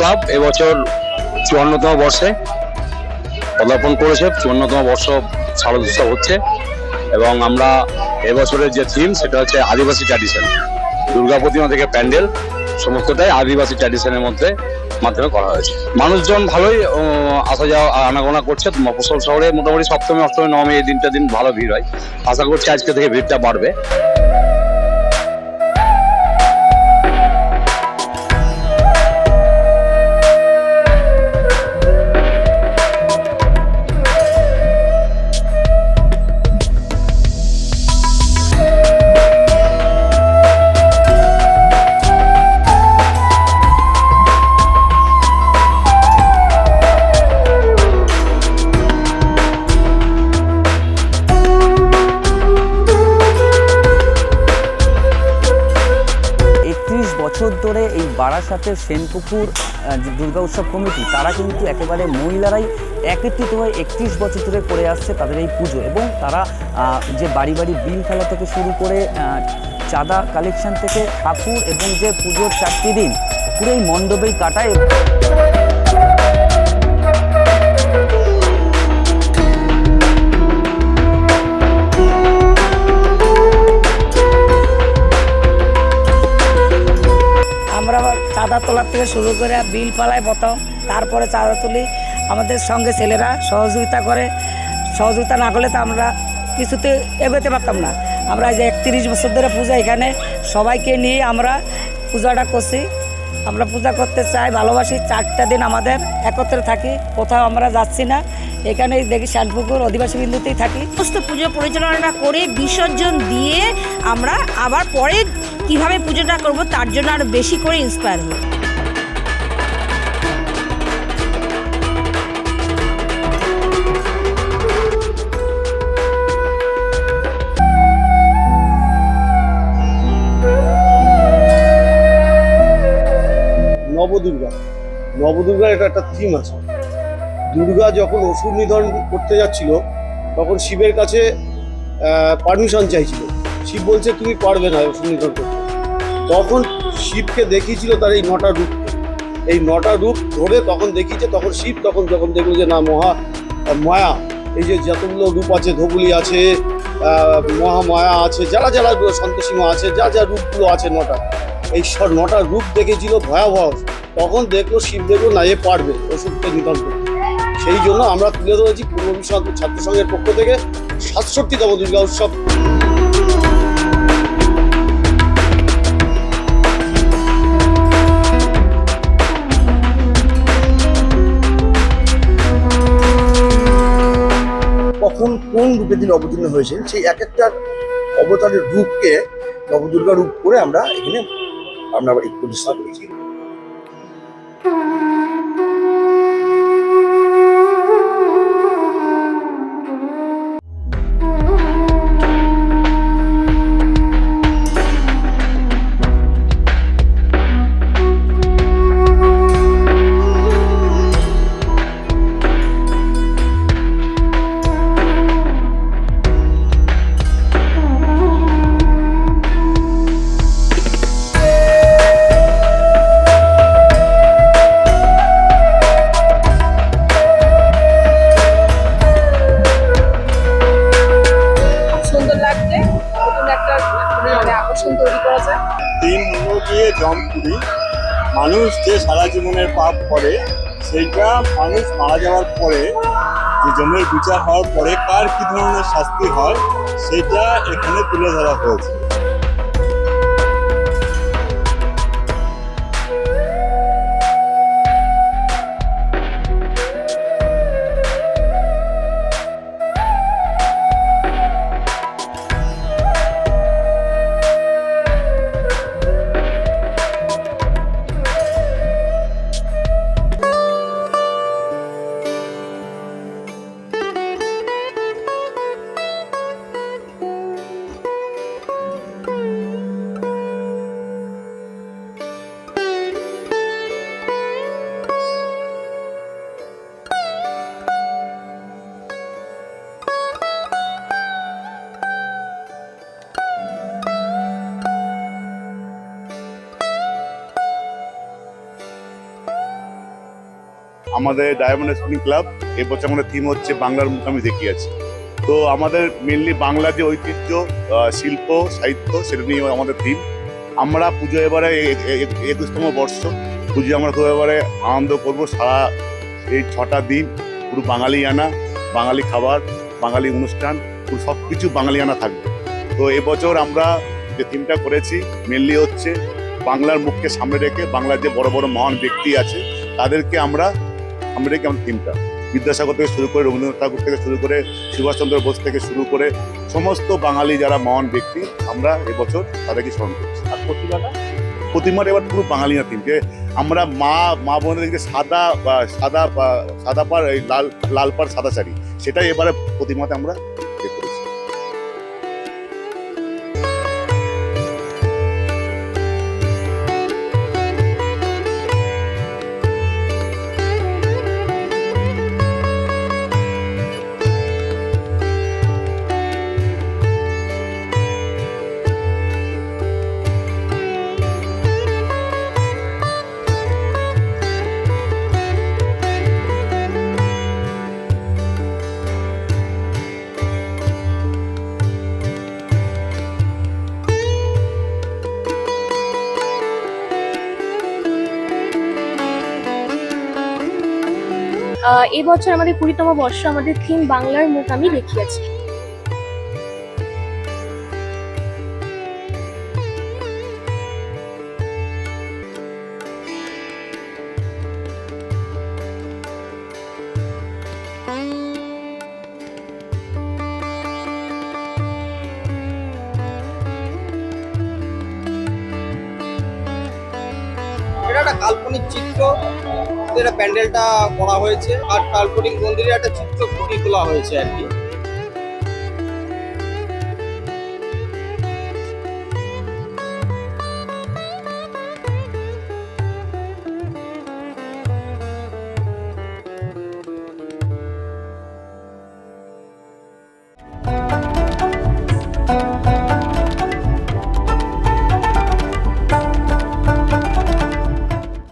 Club এবছর চুয়ান্নতম বর্ষে পদার্পণ করেছে। চুয়ান্নতম বর্ষ শারদ উৎসব হচ্ছে এবং আমরা এবছরের যে থিম সেটা হচ্ছে আদিবাসী ট্র্যাডিশন। দুর্গা প্রতিমা থেকে প্যান্ডেল সমস্তটাই আদিবাসী ট্র্যাডিশনের মধ্যে মাধ্যমে করা হয়েছে। মানুষজন ভালোই আসা যাওয়া, আনাগোনা করছে। মফসল শহরে মোটামুটি সপ্তমী, অষ্টমী, নবমী এই দিনটা দিন ভালো ভিড় হয়। আশা করছি আজকে থেকে ভিড়টা বাড়বে। বারাসাতের সেনপুকুর দুর্গা উৎসব কমিটি, তারা কিন্তু একেবারে মহিলারাই একত্রিত হয়ে একত্রিশ বছর ধরে করে আসছে তাদের এই পুজো এবং তারা যে বাড়ি বাড়ি বিল খেলা থেকে শুরু করে চাঁদা কালেকশন থেকে ঠাকুর এবং যে পুজোর চারটি দিন, পুরো এই মণ্ডপেই কাটায়। তোলার থেকে শুরু করে বিল পালাই প্রথম, তারপরে চাঁদা তুলি। আমাদের সঙ্গে ছেলেরা সহযোগিতা করে। সহযোগিতা না করলে তো আমরা কিছুতে এগোতে পারতাম না। আমরা যে একত্রিশ বছর ধরে পূজা এখানে। সবাইকে নিয়ে আমরা পূজাটা করছি। আমরা পূজা করতে চাই, ভালোবাসি। চারটা দিন আমাদের একত্রে থাকি। কোথাও আমরা যাচ্ছি না। এখানেই দেখি শ্যানপুকুর অধিবাসী বিন্দুতেই থাকি। সমস্ত পুজো পরিচালনা করে বিসর্জন দিয়ে আমরা আবার পরে কীভাবে পুজোটা করব তার জন্য আরও বেশি করে ইন্সপায়ার হই নবদুর্গা। নবদুর্গার এটা একটা থিম আছে। দুর্গা যখন অসুর নিধন করতে যাচ্ছিল, তখন শিবের কাছে পারমিশন চাইছিল। শিব বলছে, তুমি পারবে না অসুর নিধন করতে। তখন শিবকে দেখিয়েছিল তার এই নটা রূপ। এই নটা রূপ ধরে তখন দেখিয়েছে, তখন শিব তখন যখন দেখল যে, না, মহা, মায়া, এই যে যতগুলো রূপ আছে, ধবুলি আছে মহামায়া আছে, যারা যারা সন্তোষীমা আছে, যা যা রূপগুলো আছে নটা, এই নটা রূপ দেখেছিল ভয়াবহ তখন দেখল, শিব দেখল, না, এ পারবে, ওষুধকে নিধন করতে। সেই জন্য আমরা তুলে ধরেছি পূর্ব বিশ্বনাথ ছাত্র সংঘের পক্ষ থেকে সাতষট্টিতম দুর্গা উৎসব। কখন কোন রূপে তিনি অবতীর্ণ হয়েছেন, সেই এক একটা অবতারের রূপকে নবদুর্গা রূপ করে আমরা এখানে আমরা প্রতিষ্ঠা করেছি। নতুন একটা মানে মানুষ যে সারা জীবনের পাপ করে, সেইটা মানুষ মারা যাওয়ার পরে, যে জমির বিচার হওয়ার পরে কার কি ধরনের শাস্তি হয়, সেটা এখানে তুলে ধরা হয়েছে। আমাদের ডায়মন্ড স্পিনিং ক্লাব এবছর আমাদের থিম হচ্ছে বাংলার মুখ আমি দেখিয়েছি। তো আমাদের মেনলি বাংলা যে ঐতিহ্য শিল্প, সাহিত্য, সেটা নিয়ে আমাদের থিম আমরা পুজো এবারে একুশতম বর্ষ। পুজো আমরা খুব এবারে আনন্দ করব সারা এই ছটা দিন। পুরো বাঙালিয়ানা বাঙালি খাবার, বাঙালি অনুষ্ঠান, পুরো সব কিছু বাঙালিয়ানা থাকবে। তো এবছর আমরা যে থিমটা করেছি মেনলি হচ্ছে বাংলার মুখকে সামনে রেখে বাংলার যে বড় বড় মহান ব্যক্তি আছে, তাদেরকে আমরা সামনে রেখে আমার থিমটা বিদ্যাসাগর থেকে শুরু করে রবীন্দ্রনাথ ঠাকুর থেকে শুরু করে সুভাষচন্দ্র বোস থেকে শুরু করে সমস্ত বাঙালি যারা মহান ব্যক্তি, আমরা এবছর তাদেরকে স্মরণ করছি। আর প্রতিমাটা প্রতিমার এবার পুরো বাঙালি না থিম যে আমরা মা মা বোনদেরকে সাদা, বা সাদা বা সাদা পার এই লাল লাল পার সাদা শাড়ি, সেটাই এবারে প্রতিমাতে আমরা এবছর আমাদের কুড়িতম বর্ষ আমাদের থিম বাংলার মুখ আমি দেখিয়েছি। কাল্পনিক চিত্র। এটা প্যান্ডেলটা করা হয়েছে। আর কাল্পনিক মন্দিরের একটা চিত্র ফুটিয়ে তোলা হয়েছে আর কি।